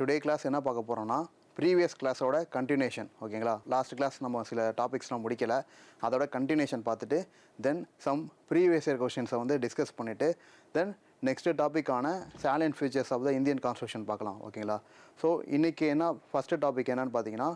Today class என்ன பார்க்க போகிறோன்னா ப்ரீவியஸ் கிளாஸோட கண்டினியூஷன் ஓகேங்களா? லாஸ்ட் கிளாஸ் நம்ம சில டாபிக்ஸ்லாம் முடிக்கல. அதோட கண்டினியூஷன் பார்த்துட்டு தென் சம் ப்ரீவியஸ் இயர் கொஷின்ஸை வந்து டிஸ்கஸ் பண்ணிவிட்டு then next டாப்பிக்கான salient features of the Indian constitution பார்க்கலாம் ஓகேங்களா? ஸோ இன்றைக்கி என்ன ஃபஸ்ட்டு டாபிக் என்னென்னு பார்த்தீங்கன்னா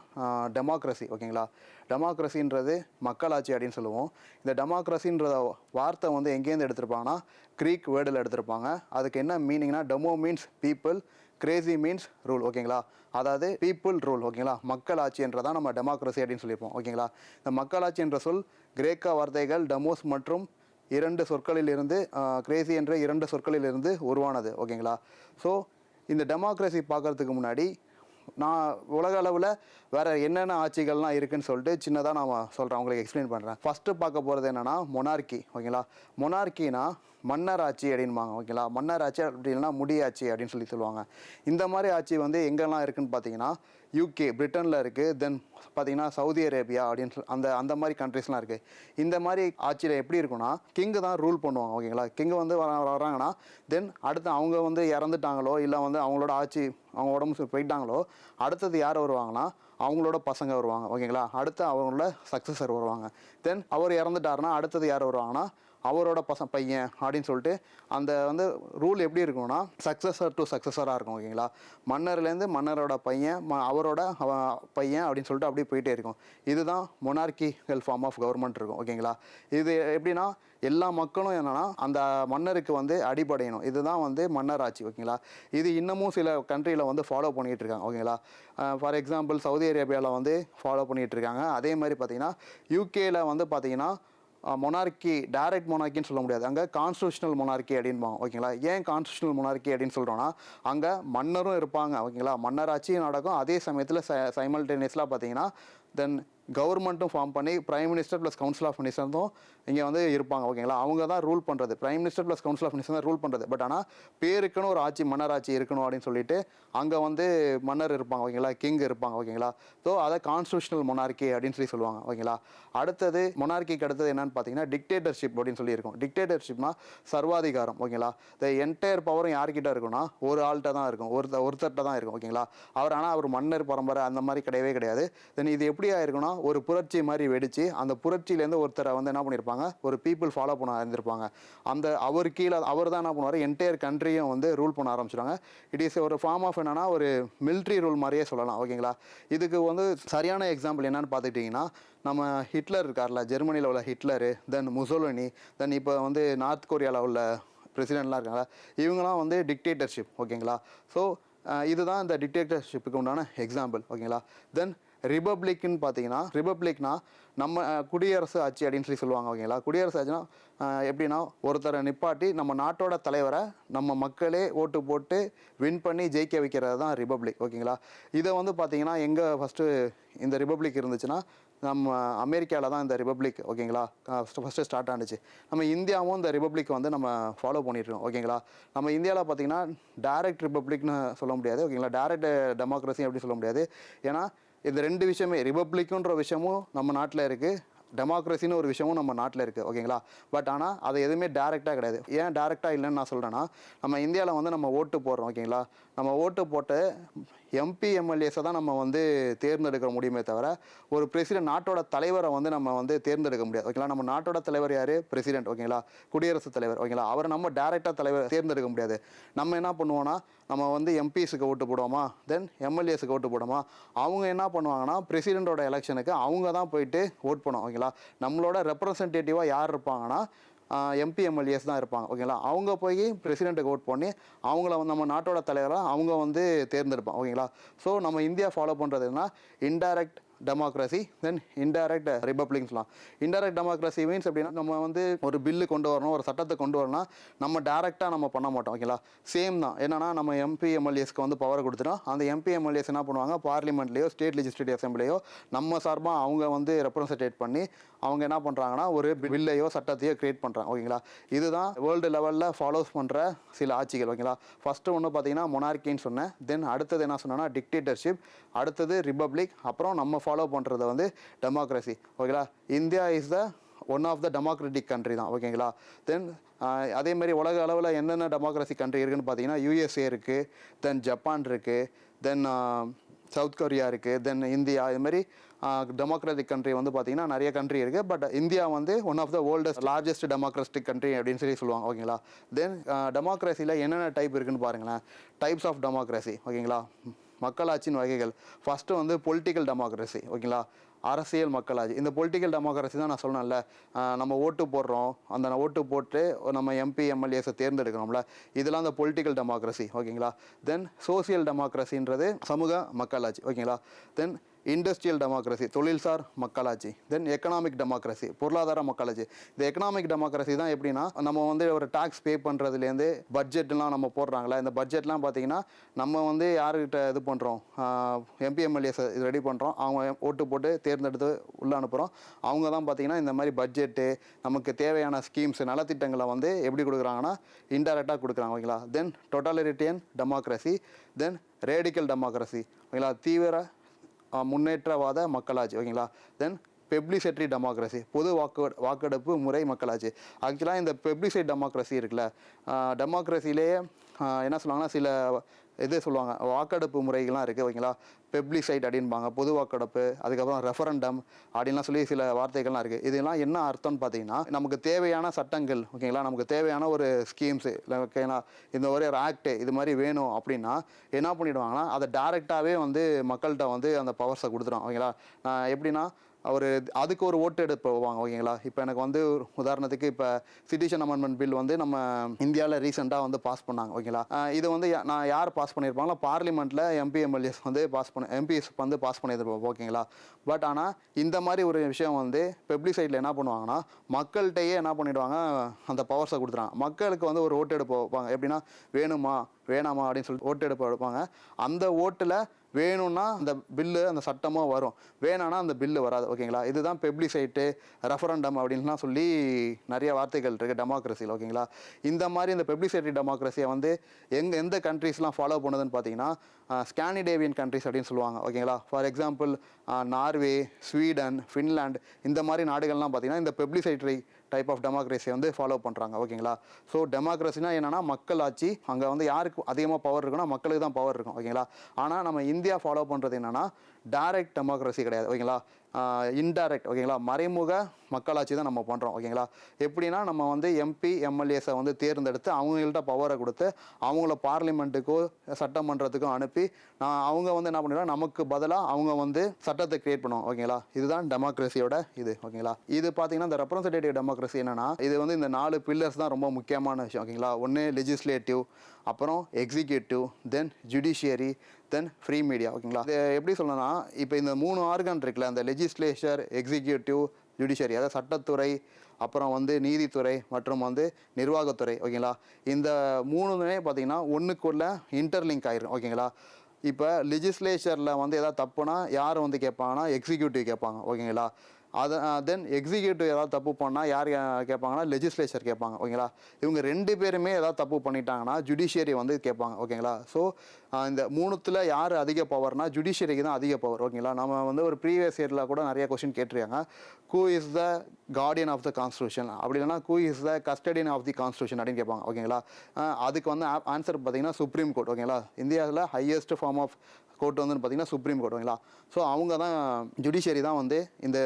டெமோக்ரஸி ஓகேங்களா? டெமோக்ரஸின்றது மக்களாட்சி அப்படின்னு சொல்லுவோம். இந்த டெமோக்ரஸின்ற வார்த்தை வந்து எங்கேருந்து எடுத்திருப்பாங்கன்னா க்ரீக் வேர்டில் எடுத்திருப்பாங்க. அதுக்கு என்ன மீனிங்னா demo means people cracy means rule ஓகேங்களா? அதாவது பீப்புள் ரூல் ஓகேங்களா? மக்களாட்சி என்றதான் நம்ம டெமோக்ரஸி அப்படின்னு சொல்லியிருப்போம் ஓகேங்களா? இந்த மக்களாட்சி என்ற சொல் கிரேக்க வார்த்தைகள் டெமோஸ் மற்றும் இரண்டு சொற்களிலிருந்து கிரேசி என்ற இரண்டு சொற்களிலிருந்து உருவானது ஓகேங்களா? ஸோ இந்த டெமோக்ரஸி பார்க்கறதுக்கு முன்னாடி நான் உலக அளவில் வேறு என்னென்ன ஆட்சிகள்லாம் இருக்குதுன்னு சொல்லிட்டு சின்னதாக நான் சொல்கிறேன் உங்களுக்கு எக்ஸ்பிளைன் பண்ணுறேன் ஃபஸ்ட்டு பார்க்க போகிறது என்னென்னா மொனார்கி ஓகேங்களா? மொனார்கினா மன்னர் ஆட்சி அப்படின்பாங்க ஓகேங்களா? மன்னர் ஆட்சி அப்படின்னா முடியாட்சி அப்படின்னு சொல்லி சொல்லுவாங்க. இந்த மாதிரி ஆட்சி வந்து எங்கெல்லாம் இருக்குன்னு பார்த்தீங்கன்னா யூகே பிரிட்டனில் இருக்குது தென் பார்த்தீங்கன்னா சவுதி அரேபியா அப்படின்னு சொல்லி அந்த அந்த மாதிரி கண்ட்ரிஸ்லாம் இருக்குது இந்த மாதிரி ஆட்சியில் எப்படி இருக்குன்னா கிங்கு தான் ரூல் பண்ணுவாங்க ஓகேங்களா கிங்கு வந்து வர வராங்கன்னா தென் அடுத்து அவங்க வந்து இறந்துட்டாங்களோ இல்லை வந்து அவங்களோட ஆட்சி அவங்க உடம்பு போயிட்டாங்களோ அடுத்தது யார் வருவாங்கன்னா அவங்களோட பசங்க வருவாங்க ஓகேங்களா அடுத்து அவங்களோட சக்ஸஸர் வருவாங்க. தென் அவர் இறந்துட்டாருன்னா அடுத்தது யார் வருவாங்கன்னா அவரோட பச பையன் அப்படின்னு சொல்லிட்டு அந்த வந்து ரூல் எப்படி இருக்கும்னா சக்ஸஸர் டு சக்ஸஸராக இருக்கும் ஓகேங்களா மன்னர்லேருந்து மன்னரோட பையன் ம அவரோட பையன் அப்படின்னு சொல்லிட்டு அப்படியே போயிட்டே இருக்கும். இதுதான் மொனார்கிக்கல் ஃபார்ம் ஆஃப் கவர்மெண்ட் இருக்கும் ஓகேங்களா இது எப்படின்னா எல்லா மக்களும் என்னென்னா அந்த மன்னருக்கு வந்து அடிபடையணும். இதுதான் வந்து மன்னர் ஆட்சி ஓகேங்களா இது இன்னமும் சில கண்ட்ரியில் வந்து ஃபாலோ பண்ணிகிட்டு இருக்காங்க ஓகேங்களா ஃபார் எக்ஸாம்பிள் சவுதி அரேபியாவில் வந்து ஃபாலோ பண்ணிகிட்டு இருக்காங்க. அதே மாதிரி பார்த்திங்கன்னா யூகேயில் வந்து பார்த்தீங்கன்னா மொனார்கி டைரக்ட் மொனார்க்கின்னு சொல்ல முடியாது. அங்கே கான்ஸ்டியூஷனல் மொனார்கி அப்படின்பாங்க. ஓகேங்களா ஏன் கான்ஸ்டியூஷனல் மொனார்கி அப்படின்னு சொல்கிறோன்னா அங்கே மன்னரும் இருப்பாங்க. ஓகேங்களா மன்னராட்சியும் நடக்கும் அதே சமயத்தில் ச சைமல்டேனியஸில் பார்த்தீங்கன்னா தென் கவர்மெண்ட்டும் ஃபார்ம் பண்ணி prime minister plus council of மினிஸ்டரும் இங்கே வந்து இருப்பாங்க ஓகேங்களா அவங்க தான் ரூல் பண்ணுறது prime minister plus council of minister தான் ரூல் பண்ணுறது பட் ஆனால் பேருக்குன்னு ஒரு ஆட்சி மன்னராட்சி இருக்கணும் அப்படின்னு சொல்லிட்டு அங்கே வந்து மன்னர் இருப்பாங்க ஓகேங்களா கிங் இருப்பாங்க ஓகேங்களா ஸோ அதை கான்ஸ்டியூஷனல் மொனார்கி அப்படின்னு சொல்லி சொல்லுவாங்க ஓகேங்களா அடுத்தது மொனார்கிக்கு அடுத்தது என்னன்னு பார்த்தீங்கன்னா டிக்டேட்டர்ஷிப் அப்படின்னு சொல்லி இருக்கும். டிக்டேட்டர்ஷிப்னா சர்வாதிகாரம் ஓகேங்களா த என்டையர் பவரும் யார்கிட்ட இருக்கும்னா ஒரு ஆள்கிட்ட தான் இருக்கும். ஒருத்த ஒருத்தர்கிட்ட தான் இருக்கும் ஓகேங்களா அவர் ஆனால் அவர் மன்னர் பரம்பரை அந்த மாதிரி கிடையவே கிடையாது. தென் இது எப்படி ஆயிருக்கும்னா ஒரு புரட்சி மாதிரி வெடிச்சு அந்த புரட்சியிலேருந்து ஒருத்தரை வந்து என்ன பண்ணியிருப்பாங்க ஒரு பீப்புள் ஃபாலோ பண்ண ஆரம்பிச்சிருப்பாங்க. அந்த அவர் கீழே அவர் தான் என்ன பண்ணுவார்? என்டையர் கண்ட்ரியும் வந்து ரூல் பண்ண ஆரம்பிச்சிடுவாங்க இட் இஸ் ஒரு ஃபார்ம் ஆஃப் என்னன்னா ஒரு மிலிட்ரி ரூல் மாதிரியே சொல்லலாம். ஓகேங்களா இதுக்கு வந்து சரியான எக்ஸாம்பிள் என்னன்னு பார்த்துக்கிட்டிங்கன்னா நம்ம ஹிட்லர் இருக்கார்ல ஜெர்மனியில் உள்ள ஹிட்லரு தென் முசோலோனி தென் இப்போ வந்து நார்த் கொரியாவில் உள்ள பிரசிடெண்ட்லாம் இருக்காங்களா இவங்களாம் வந்து டிக்டேட்டர்ஷிப் ஓகேங்களா ஸோ இதுதான் இந்த டிக்டேட்டர்ஷிப்புக்கு உண்டான எக்ஸாம்பிள் ஓகேங்களா தென் ரிபப்ளிக்னு பார்த்தீங்கன்னா ரிபப்ளிக்னா நம்ம குடியரசு ஆட்சி அப்படின்னு சொல்லி சொல்லுவாங்க ஓகேங்களா? குடியரசு ஆட்சினா எப்படின்னா ஒருத்தரை நிப்பாட்டி நம்ம நாட்டோட தலைவரை நம்ம மக்களே ஓட்டு போட்டு வின் பண்ணி ஜெயிக்க வைக்கிறது தான் ரிபப்ளிக் ஓகேங்களா? இதை வந்து பார்த்தீங்கன்னா எங்கே ஃபஸ்ட்டு இந்த ரிபப்ளிக் இருந்துச்சுன்னா நம்ம அமெரிக்காவில் தான் இந்த ரிபப்ளிக் ஓகேங்களா? ஃபஸ்ட்டு ஸ்டார்ட் ஆனிச்சு. நம்ம இந்தியாவும் இந்த ரிபப்ளிக் வந்து நம்ம ஃபாலோ பண்ணிட்டுருக்கோம் ஓகேங்களா? நம்ம இந்தியாவில் பார்த்தீங்கன்னா டைரக்ட் ரிபப்ளிக்னு சொல்ல முடியாது ஓகேங்களா? டைரக்ட் டெமோக்ரஸி அப்படி சொல்ல முடியாது. ஏன்னா இந்த ரெண்டு விஷயமே ரிபப்ளிக்குன்ற விஷயமும் நம்ம நாட்டில் இருக்குது டெமோக்ரஸின்னு ஒரு விஷயமும் நம்ம நாட்டில் இருக்குது ஓகேங்களா? பட் ஆனால் அது எதுவுமே டேரெக்டாக கிடையாது. ஏன் டேரெக்டாக இல்லைன்னு நான் சொல்கிறேன்னா நம்ம இந்தியாவில் வந்து நம்ம ஓட்டு போடுறோம் ஓகேங்களா? நம்ம ஓட்டு போட்டு எம்பி எம்எல்ஏஸை தான் நம்ம வந்து தேர்ந்தெடுக்க முடியுமே தவிர ஒரு பிரசிடென்ட் நாட்டோட தலைவரை வந்து நம்ம வந்து தேர்ந்தெடுக்க முடியாது ஓகேங்களா? நம்ம நாட்டோட தலைவர் யார்? பிரசிடென்ட் ஓகேங்களா? குடியரசுத் தலைவர் ஓகேங்களா? அவரை நம்ம டேரெக்டாக தலைவர் தேர்ந்தெடுக்க முடியாது. நம்ம என்ன பண்ணுவோம்னா நம்ம வந்து எம்பிஸுக்கு ஓட்டு போடுவோமா? தென் எம்எல்ஏஸுக்கு ஓட்டு போடுவோமா? அவங்க என்ன பண்ணுவாங்கன்னா பிரசிடெண்ட்டோட எலெக்ஷனுக்கு அவங்க தான் போயிட்டு ஓட் பண்ணுவோம் ஓகேங்களா நம்மளோட ரெப்ரசன்டேட்டிவாக யார் இருப்பாங்கன்னா எம்பி எம்எல்ஏஸ் தான் இருப்பாங்க ஓகேங்களா அவங்க போய் பிரசிடெண்ட்டுக்கு ஓட் பண்ணி அவங்கள வந்து நம்ம நாட்டோட தலைவராக அவங்க வந்து தேர்ந்தெடுப்பாங்க ஓகேங்களா ஸோ நம்ம இந்தியா ஃபாலோ பண்ணுறதுனா இன்டைரக்ட் டெமோக்ரஸி தென் இன்டைரக்ட் ரிபப்ளிக்ஸ்லாம் இன்டைரக்ட் டெமோக்ரஸி மீன்ஸ் எப்படின்னா நம்ம வந்து ஒரு பில்லு கொண்டு வரணும் ஒரு சட்டத்தை கொண்டு வரணும்னா நம்ம டேரெக்டாக நம்ம பண்ண மாட்டோம் ஓகேங்களா சேம் தான். என்னன்னா நம்ம எம்பி எம்எல்ஏஸ்க்கு வந்து பவர் கொடுத்துட்டோம். அந்த எம்பி எம்எல்ஏஸ் என்ன பண்ணுவாங்க? பார்லிமெண்ட்லேயோ ஸ்டேட் லெஜிஸ்லேட்டிவ் அசம்பிளியோ நம்ம சார்பாக அவங்க வந்து ரெப்ரசன்டேட் பண்ணி அவங்க என்ன பண்ணுறாங்கன்னா ஒரு பில்லையோ சட்டத்தையோ கிரியேட் பண்ணுறாங்க ஓகேங்களா இதுதான் வேர்ல்டு லெவலில் ஃபாலோஸ் பண்ணுற சில ஆட்சிகள் ஓகேங்களா ஃபஸ்ட்டு ஒன்று பார்த்தீங்கன்னா மொனார்கின்னு சொன்னேன். தென் அடுத்தது என்ன சொன்னேன்னா டிக்டேட்டர்ஷிப் அடுத்தது ரிபப்ளிக் அப்புறம் நம்ம ஃபாலோ பண்ணுறது வந்து டெமோக்ரஸி ஓகேங்களா India is the one of the democratic country தான் ஓகேங்களா தென் அதே மாதிரி உலக அளவில் என்னென்ன டெமோக்ரஸி கண்ட்ரி இருக்குன்னு பார்த்தீங்கன்னா யூஎஸ்ஏ இருக்குது தென் ஜப்பான் இருக்குது தென் சவுத் கொரியா இருக்குது தென் இந்தியா இது மாதிரி டெமோக்ராட்டிக் கண்ட்ரி வந்து பார்த்தீங்கன்னா நிறைய கண்ட்ரி இருக்குது பட் இந்தியா வந்து one of the oldest largest democratic country அப்படின்னு சொல்லி சொல்லுவாங்க ஓகேங்களா தென் டெமோக்ரஸியில் என்னென்ன டைப் இருக்குன்னு பாருங்களேன். டைப்ஸ் ஆஃப் டெமோக்ரஸி ஓகேங்களா மக்களாட்சியின் வகைகள். ஃபஸ்ட்டு வந்து பொலிட்டிக்கல் டெமோக்ரஸி ஓகேங்களா? அரசியல் மக்களாட்சி. இந்த பொலிட்டிக்கல் டெமோக்ரஸி தான் நான் சொன்னேன்ல நம்ம ஓட்டு போடுறோம். அந்த ஓட்டு போட்டு நம்ம எம்பி எம்எல்ஏஸை தேர்ந்தெடுக்கிறோம்ல இதெல்லாம் அந்த பொலிட்டிக்கல் டெமோக்ரஸி ஓகேங்களா? தென் சோசியல் டெமோக்ரஸின்றது சமூக மக்களாட்சி ஓகேங்களா? தென் இண்டஸ்ட்ரியல் டெமோக்ரஸி தொழில்சார் மக்களாட்சி தென் எக்கனாமிக் டெமோக்ரஸி பொருளாதார மக்களாட்சி. இந்த எக்கனாமிக் டெமோக்ரஸி தான் எப்படின்னா நம்ம வந்து ஒரு டாக்ஸ் பே பண்ணுறதுலேருந்து பட்ஜெட்லாம் நம்ம போடுறாங்களா? இந்த பட்ஜெட்லாம் பார்த்தீங்கன்னா நம்ம வந்து யாருக்கிட்ட இது பண்ணுறோம் எம்பிஎம்எல்ஏஸ் இது ரெடி பண்ணுறோம் அவங்க ஓட்டு போட்டு தேர்ந்தெடுத்து உள்ளே அனுப்புகிறோம் அவங்க தான் பார்த்தீங்கன்னா இந்த மாதிரி பட்ஜெட்டு நமக்கு தேவையான ஸ்கீம்ஸ் நலத்திட்டங்களை வந்து எப்படி கொடுக்குறாங்கன்னா இன்டெரக்டாக கொடுக்குறாங்க ஓகேங்களா? Then totalitarian democracy then radical democracy ஓகேங்களா? தீவிர முன்னேற்றவாத மக்களாட்சி ஓகேங்களா? தென் பெப்ளிசெட்ரி டெமோக்ரஸி பொது வாக்கு வாக்கெடுப்பு முறை மக்களாட்சி. ஆக்சுவலாக இந்த பெப்ளிசைட் டெமோக்ரஸி இருக்குல்ல டெமோக்ரஸிலேயே என்ன சொல்லுவாங்கன்னா சில இது சொல்லுவாங்க வாக்கெடுப்பு முறைகள்லாம் இருக்குது ஓகேங்களா பெப்ளிசைட் அப்படின்பாங்க பொது வாக்கெடுப்பு அதுக்கப்புறம் ரெஃபரண்டம் அப்படின்லாம் சொல்லி சில வார்த்தைகள்லாம் இருக்குது இதெல்லாம் என்ன அர்த்தம்னு பார்த்தீங்கன்னா நமக்கு தேவையான சட்டங்கள் ஓகேங்களா? நமக்கு தேவையான ஒரு ஸ்கீம்ஸு இல்லை ஓகேங்களா இந்த ஒரே ஒரு ஆக்டு இது மாதிரி வேணும் அப்படின்னா என்ன பண்ணிடுவாங்கன்னா அதை டேரெக்டாகவே வந்து மக்கள்கிட்ட வந்து அந்த பவர்ஸை கொடுத்துரும் ஓகேங்களா? நான் எப்படின்னா அவர் அதுக்கு ஒரு ஓட்டு எடுப்பு போவாங்க ஓகேங்களா? இப்போ எனக்கு வந்து உதாரணத்துக்கு இப்போ சிட்டிசன் அமெண்ட்மெண்ட் பில் வந்து நம்ம இந்தியாவில் ரீசெண்டாக வந்து பாஸ் பண்ணாங்க ஓகேங்களா? இது வந்து யா- நான் யார் பாஸ் பண்ணியிருப்பாங்களோ பார்லிமெண்ட்டில் எம்பி எம்எல்ஏஸ் வந்து பாஸ் பண்ண எம்பிஎஸ் வந்து பாஸ் பண்ணியிருப்போம் ஓகேங்களா? பட் ஆனால் இந்த மாதிரி ஒரு விஷயம் வந்து பெப்ளிசைட்டில் என்ன பண்ணுவாங்கன்னா மக்கள்கிட்டயே என்ன பண்ணிடுவாங்க அந்த பவர்ஸை கொடுத்துறாங்க மக்களுக்கு வந்து ஒரு ஓட்டு எடுப்பு வைப்பாங்க. எப்படின்னா வேணுமா வேணாமா அப்படின்னு சொல்லிட்டு ஓட்டு எடுப்பு எடுப்பாங்க அந்த ஓட்டில் வேணும்னா அந்த பில்லு அந்த சட்டமோ வரும். வேணான்னா அந்த பில்லு வராது. ஓகேங்களா? இதுதான் பெப்ளிசைட்டு ரெஃபரண்டம் அப்படின்லாம் சொல்லி நிறைய வார்த்தைகள் இருக்குது டெமோக்ரஸியில் ஓகேங்களா? இந்த மாதிரி இந்த பெப்ளிசைட்டி டெமோக்ரஸியை வந்து எங்கே எந்த கண்ட்ரீஸ்லாம் ஃபாலோ பண்ணுதுன்னு பார்த்தீங்கன்னா ஸ்காண்டிடேவியன் கண்ட்ரிஸ் அப்படின்னு சொல்லுவாங்க. ஓகேங்களா? For example Norway Sweden Finland இந்த மாதிரி நாடுகள்லாம் பார்த்தீங்கன்னா இந்த பெப்ளிசைட்டரி டைப் ஆஃப் டெமோக்ரஸியை வந்து ஃபாலோ பண்ணுறாங்க ஓகேங்களா? ஸோ டெமோக்ரஸினா மக்கள் ஆட்சி அங்கே வந்து யாருக்கு அதிகமாக பவர் இருக்குன்னா மக்களுக்கு தான் பவர் இருக்கும் ஓகேங்களா? ஆனால் நம்ம இந்தியா ஃபாலோ பண்ணுறது என்னென்னா டைரக்ட் டெமோக்ரஸி கிடையாது ஓகேங்களா? இன்டைரக்ட் ஓகேங்களா? மறைமுக மக்களாட்சி தான் நம்ம பண்ணுறோம் ஓகேங்களா? எப்படின்னா நம்ம வந்து எம்பி எம்எல்ஏஸை வந்து தேர்ந்தெடுத்து அவங்கள்ட்ட பவரை கொடுத்து அவங்கள பார்லிமெண்ட்டுக்கோ சட்டமன்றத்துக்கோ அனுப்பி நான் அவங்க வந்து என்ன பண்ணிடுவாங்க நமக்கு பதிலாக அவங்க வந்து சட்டத்தை கிரியேட் பண்ணுவோம் ஓகேங்களா? இதுதான் டெமோக்ரஸியோட இது ஓகேங்களா? இது பார்த்தீங்கன்னா இந்த ரெப்ரசன்டேட்டிவ் டெமோக்ரஸி என்னன்னா இது வந்து இந்த நாலு பில்லர்ஸ் தான் ரொம்ப முக்கியமான விஷயம் ஓகேங்களா ஒன்று லெஜிஸ்லேட்டிவ் அப்புறம் executive then judiciary then free media ஓகேங்களா இது எப்படி சொல்லணும்னா இப்போ இந்த மூணு ஆர்கன் இருக்குல்ல அந்த லெஜிஸ்லேச்சர் எக்ஸிக்யூட்டிவ் ஜுடிஷியரி அதாவது சட்டத்துறை அப்புறம் வந்து நீதித்துறை மற்றும் வந்து நிர்வாகத்துறை ஓகேங்களா இந்த மூணுமே பார்த்தீங்கன்னா ஒன்றுக்குள்ள இன்டர்லிங்க் ஆயிரும் ஓகேங்களா இப்போ லெஜிஸ்லேச்சரில் வந்து எதாவது தப்புனா யார் வந்து கேட்பாங்கன்னா எக்ஸிக்யூட்டிவ் கேட்பாங்க ஓகேங்களா அதை தென் எக்ஸிக்யூட்டிவ் ஏதாவது தப்பு பண்ணால் யார் கேட்பாங்கன்னா லெஜிஸ்லேச்சர் கேட்பாங்க ஓகேங்களா இவங்க ரெண்டு பேருமே ஏதாவது தப்பு பண்ணிட்டாங்கன்னா ஜுடிஷியரி வந்து கேட்பாங்க ஓகேங்களா ஸோ இந்த மூணுத்தில் யார் அதிக பவர்னா ஜுடிஷியரிக்கு தான் அதிக பவர் ஓகேங்களா நம்ம வந்து ஒரு ப்ரீவியஸ் இயரில் கூட நிறைய கொஸ்டின் கேட்டிருக்காங்க. Who is the guardian of the constitution அப்படி இல்லைன்னா who is the custodian of the constitution அப்படின்னு கேட்பாங்க ஓகேங்களா அதுக்கு வந்து ஆன்சர் பார்த்தீங்கன்னா சுப்ரீம் கோர்ட் ஓகேங்களா இந்தியாவில் ஹையஸ்ட் ஃபார்ம் ஆஃப் கோர்ட் வந்து பார்த்திங்கன்னா சுப்ரீம் கோர்ட் ஓகேங்களா? ஸோ அவங்க தான் ஜுடிஷியரி தான் வந்து இந்த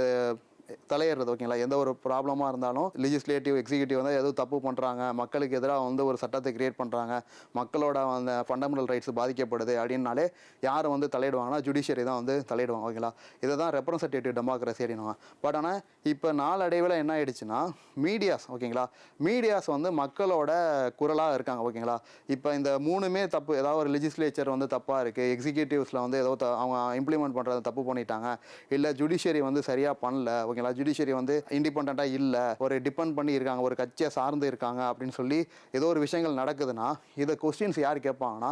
தலையிடுறது ஓகேங்களா எந்த ஒரு ப்ராப்ளமாக இருந்தாலும் லெஜிஸ்லேட்டிவ் எக்ஸிக்யூட்டிவ் வந்து எதுவும் தப்பு பண்ணுறாங்க மக்களுக்கு எதிராக வந்து ஒரு சட்டத்தை கிரியேட் பண்ணுறாங்க மக்களோட அந்த ஃபண்டமெண்டல் ரைட்ஸ் பாதிக்கப்படுது அப்படின்னாலே யார் வந்து தலையிடுவாங்கன்னா ஜுடிஷியரி தான் வந்து தலையிடுவாங்க ஓகேங்களா இதை தான் ரெப்ரசன்டேட்டிவ் டெமோக்ரஸி அப்படின்னுவாங்க. பட் ஆனால் இப்போ நாளடைவில் என்ன ஆயிடுச்சுன்னா மீடியாஸ் ஓகேங்களா மீடியாஸ் வந்து மக்களோட குரலாக இருக்காங்க ஓகேங்களா இப்போ இந்த மூணுமே தப்பு ஏதாவது ஒரு லெஜிஸ்லேச்சர் வந்து தப்பாக இருக்குது எக்ஸிக்யூட்டிவ்ஸில் வந்து ஏதோ த- அவங்க இம்ப்ளிமெண்ட் பண்ணுறது தப்பு பண்ணிட்டாங்க இல்லை ஜுடிஷியரி வந்து சரியாக பண்ணல ஓகே ஓகேங்களா? ஜுடிஷியரி வந்து இண்டிபெண்ட்டாக இல்லை ஒரு டிபெண்ட் பண்ணி இருக்காங்க ஒரு கட்சியை சார்ந்து இருக்காங்க அப்படின்னு சொல்லி ஏதோ ஒரு விஷயங்கள் நடக்குதுன்னா இதை கொஸ்டின்ஸ் யார் கேட்பாங்கன்னா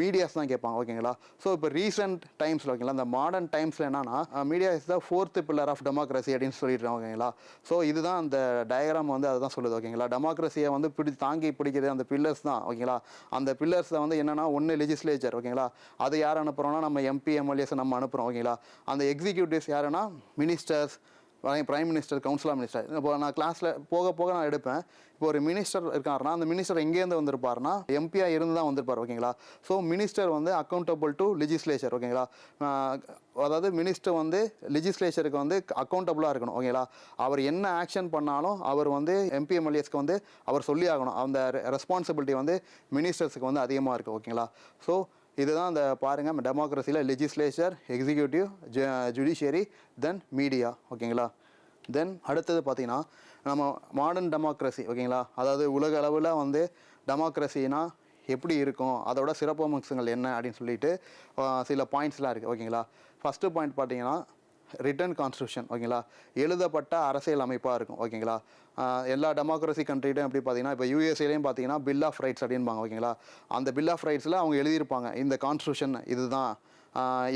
மீடியாஸ் தான் கேட்பாங்க ஓகேங்களா? ஸோ இப்போ ரீசெண்ட் டைம்ஸில் ஓகேங்களா இந்த மாடர்ன் டைம்ஸில் என்னன்னா media is the fourth pillar of democracy அப்படின்னு சொல்லிடுறாங்க ஓகேங்களா? ஸோ இதுதான் அந்த டயக்ராம் வந்து அதுதான் சொல்லுது ஓகேங்களா? டெமோக்ரஸியை வந்து பிடி தாங்கி பிடிக்கிறது அந்த பில்லர்ஸ் தான் ஓகேங்களா? அந்த பில்லர்ஸில் வந்து என்னன்னா ஒன்று லெஜிஸ்லேச்சர் ஓகேங்களா? அது யார் அனுப்புகிறோன்னா நம்ம எம்பி எம்எல்ஏஸ் நம்ம அனுப்புகிறோம் ஓகேங்களா? அந்த எக்ஸிக்யூட்டிவ்ஸ் யாருன்னா ministers prime minister councillor minister இப்போ நான் கிளாஸில் போக போக நான் எடுப்பேன். இப்போ ஒரு மினிஸ்டர் இருக்காருன்னா அந்த மினிஸ்டர் எங்கேருந்து வந்திருப்பாருன்னா எம்பியாக இருந்து தான் வந்திருப்பார் ஓகேங்களா ஸோ மினிஸ்டர் வந்து அக்கௌண்டபிள் டு லெஜிஸ்லேச்சர் ஓகேங்களா அதாவது மினிஸ்டர் வந்து லெஜிஸ்லேச்சருக்கு வந்து அக்கௌண்டபுளாக இருக்கணும் ஓகேங்களா அவர் என்ன ஆக்ஷன் பண்ணாலும் அவர் வந்து எம்பி எம்எல்ஏஸ்க்கு வந்து அவர் சொல்லி ஆகணும் அந்த ரெஸ்பான்சிபிலிட்டி வந்து மினிஸ்டர்ஸுக்கு வந்து அதிகமாக இருக்குது ஓகேங்களா ஸோ இதுதான் அந்த பாருங்கள் டெமோக்ரஸியில் legislature executive judiciary then media ஓகேங்களா? தென் அடுத்தது பார்த்திங்கன்னா நம்ம மாடர்ன் டெமோக்ரஸி ஓகேங்களா? அதாவது உலக அளவில் வந்து டெமோக்ரஸினா எப்படி இருக்கும்? அதோட சிறப்பம்சங்கள் என்ன அப்படின்னு சொல்லிட்டு சில பாயிண்ட்ஸ்லாம் இருக்குது ஓகேங்களா? ஃபஸ்ட்டு பாயிண்ட் பார்த்தீங்கன்னா ரிட்டன் கான்ஸ்டியூஷன் ஓகேங்களா? எழுதப்பட்ட அரசியல் அமைப்பாக இருக்கும் ஓகேங்களா? எல்லா டெமோக்ரஸி கண்ட்ரிட்டும் எப்படி பார்த்தீங்கன்னா இப்போ யூஎஸ்ஏலையும் பார்த்தீங்கன்னா பில் ஆஃப் ரைட்ஸ் அப்படின்பாங்க ஓகேங்களா? அந்த பில் ஆஃப் ரைட்ஸில் அவங்க எழுதியிருப்பாங்க இந்த கான்ஸ்டியூஷன் இதுதான்.